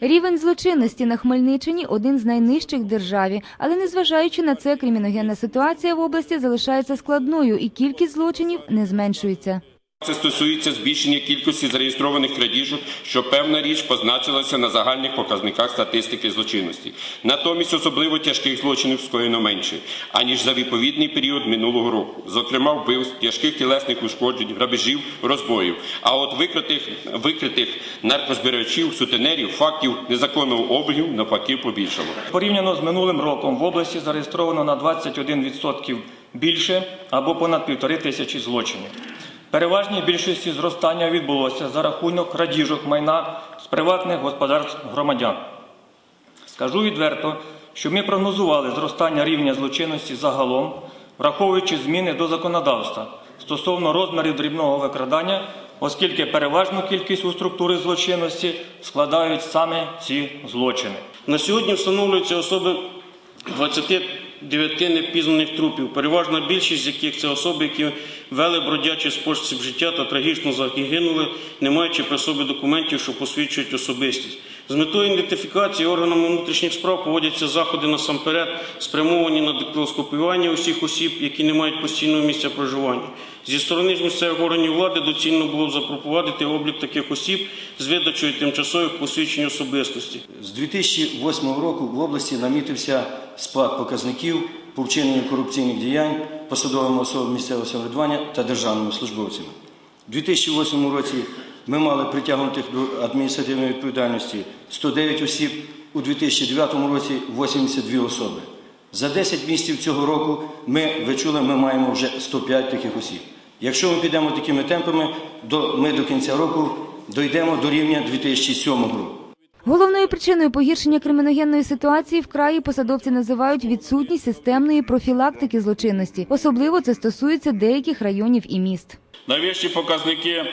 Рівень злочинності на Хмельниччині один з найнижчих в державі, але незважаючи на це, криміногенна ситуація в області залишається складною і кількість злочинів не зменшується. Це стосується збільшення кількості зареєстрованих крадіжок, що певна річ позначилася на загальних показниках статистики злочинності. Натомість особливо тяжких злочинів скоєно менше, аніж за відповідний період минулого року. Зокрема, вбивств, тяжких тілесних ушкоджень, грабежів, розбоїв. А от викритих, викритих наркозбирачів, сутенерів, фактів незаконного обігу навпаки побільшало. Порівняно з минулим роком в області зареєстровано на 21% більше або понад півтори тисячі злочинів. Переважній більшості зростання відбулося за рахунок крадіжок майна з приватних господарств громадян. Скажу відверто, що ми прогнозували зростання рівня злочинності загалом, враховуючи зміни до законодавства стосовно розмірів дрібного викрадання, оскільки переважну кількість у структури злочинності складають саме ці злочини. На сьогодні встановлюються особи 29 непізнаних трупів, переважна більшість з яких це особи, які вели бродячий спосіб життя та трагічно загинули, не маючи при собі документів, що посвідчують особистість. З метою ідентифікації органами внутрішніх справ проводяться заходи насамперед, спрямовані на дактилоскопіювання усіх осіб, які не мають постійного місця проживання. Зі сторони місцевих органів влади доцільно було б запропонувати облік таких осіб з видачою тимчасових посвідчень особистості. З 2008 року в області намітився спад показників по вчиненню корупційних діянь посадовими особами місцевого самоврядування та державними службовцями. У 2008 році ми мали притягнутих до адміністративної відповідальності 109 осіб, у 2009 році 82 особи. За 10 місяців цього року ми, ви чули, ми маємо вже 105 таких осіб. Якщо ми підемо такими темпами, до, ми до кінця року дійдемо до рівня 2007 року. Головною причиною погіршення криміногенної ситуації в краї посадовці називають відсутність системної профілактики злочинності. Особливо це стосується деяких районів і міст. Найвищі показники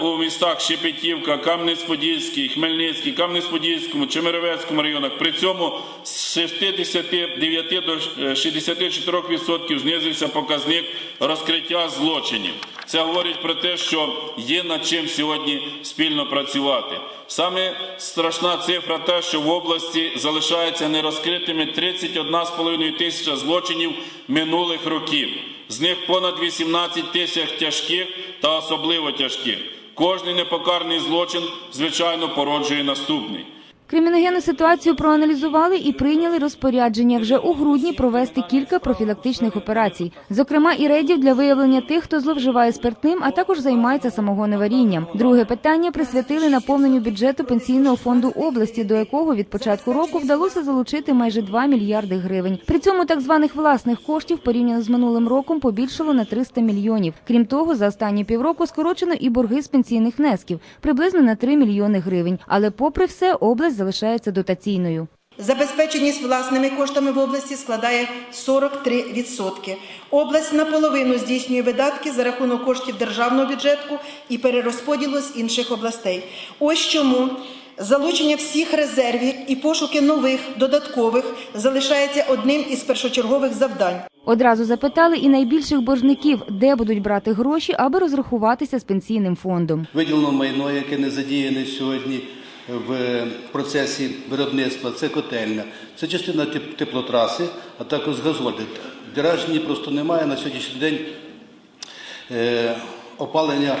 у містах Шепетівка, Кам'янець-Подільський, Хмельницький, Кам'янець-Подільському, Чемеровецькому районах. При цьому з 69 до е, 64% знизився показник розкриття злочинів. Це говорить про те, що є над чим сьогодні спільно працювати. Саме страшна цифра те, що в області залишається нерозкритими 31,5 тисяча злочинів минулих років. З них понад 18 тисяч тяжких та особливо тяжких. Кожний непокарний злочин, звичайно, породжує наступний. Криміногенну ситуацію проаналізували і прийняли розпорядження вже у грудні провести кілька профілактичних операцій, зокрема і рейдів для виявлення тих, хто зловживає спиртним, а також займається самогоноварінням. Друге питання присвятили наповненню бюджету пенсійного фонду області, до якого від початку року вдалося залучити майже 2 мільярди гривень. При цьому так званих власних коштів порівняно з минулим роком побільшало на 300 мільйонів. Крім того, за останні півроку скорочено і борги з пенсійних внесків приблизно на 3 мільйони гривень. Але, попри все, область залишається дотаційною. Забезпеченість власними коштами в області складає 43%. Область наполовину здійснює видатки за рахунок коштів державного бюджету і перерозподілу з інших областей. Ось чому залучення всіх резервів і пошуки нових додаткових залишається одним із першочергових завдань. Одразу запитали і найбільших боржників, де будуть брати гроші, аби розрахуватися з пенсійним фондом. Виділено майно, яке не задіяне сьогодні в процесі виробництва. Це котельня, це частина теплотраси, а також газоди. В Дражні просто немає на сьогоднішній день е, опалення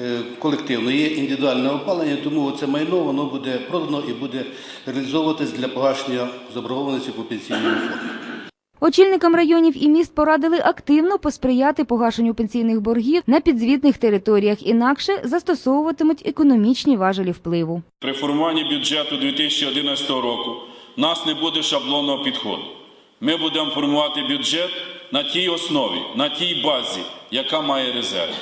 е, колективно. Є індивідуальне опалення, тому це майно воно буде продано і буде реалізовуватись для погашення заборгованості по пенсійному фонду. Очільникам районів і міст порадили активно посприяти погашенню пенсійних боргів на підзвітних територіях, інакше застосовуватимуть економічні важелі впливу. При формуванні бюджету 2011 року в нас не буде шаблонного підходу. Ми будемо формувати бюджет на тій основі, на тій базі, яка має резерв.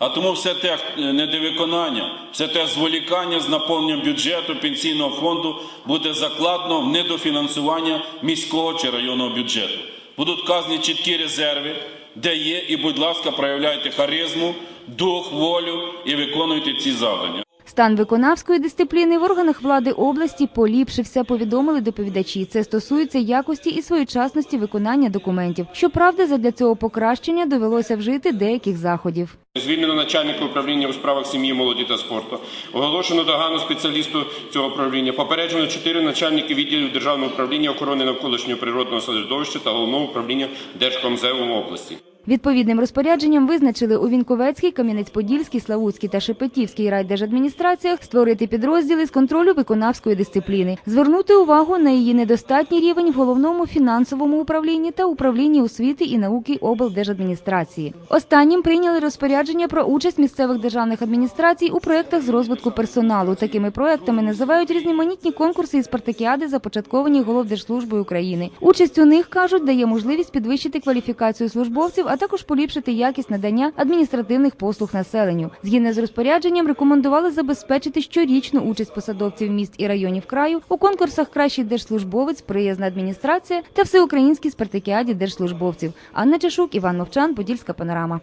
А тому все те е, недовиконання, все те зволікання з наповненням бюджету пенсійного фонду буде закладено в недофінансування міського чи районного бюджету. Будуть вказані чіткі резерви, де є, і, будь ласка, проявляйте харизму, дух, волю і виконуйте ці завдання. Стан виконавської дисципліни в органах влади області поліпшився, повідомили доповідачі. Це стосується якості і своєчасності виконання документів. Щоправда, задля цього покращення довелося вжити деяких заходів. Звільнено начальника управління у справах сім'ї, молоді та спорту. Оголошено догану спеціалісту цього управління. Попереджено чотири начальники відділів Державного управління охорони навколишнього природного середовища та головного управління Держкомзему області. Відповідним розпорядженням визначили у Вінковецькій, Кам'янець-Подільській, Славутській та Шепетівській райдержадміністраціях створити підрозділи з контролю виконавської дисципліни, звернути увагу на її недостатній рівень в головному фінансовому управлінні та управлінні освіти і науки облдержадміністрації. Останнім прийняли розпорядження про участь місцевих державних адміністрацій у проєктах з розвитку персоналу. Такими проектами називають різноманітні конкурси і спартакіади, започатковані Головдержслужбою України. Участь у них кажуть дає можливість підвищити кваліфікацію службовців, а також поліпшити якість надання адміністративних послуг населенню. Згідно з розпорядженням, рекомендували забезпечити щорічну участь посадовців міст і районів краю у конкурсах Кращий держслужбовець, приязна адміністрація та всеукраїнській спартакіаді держслужбовців. Анна Чешук, Іван Мовчан, Подільська панорама.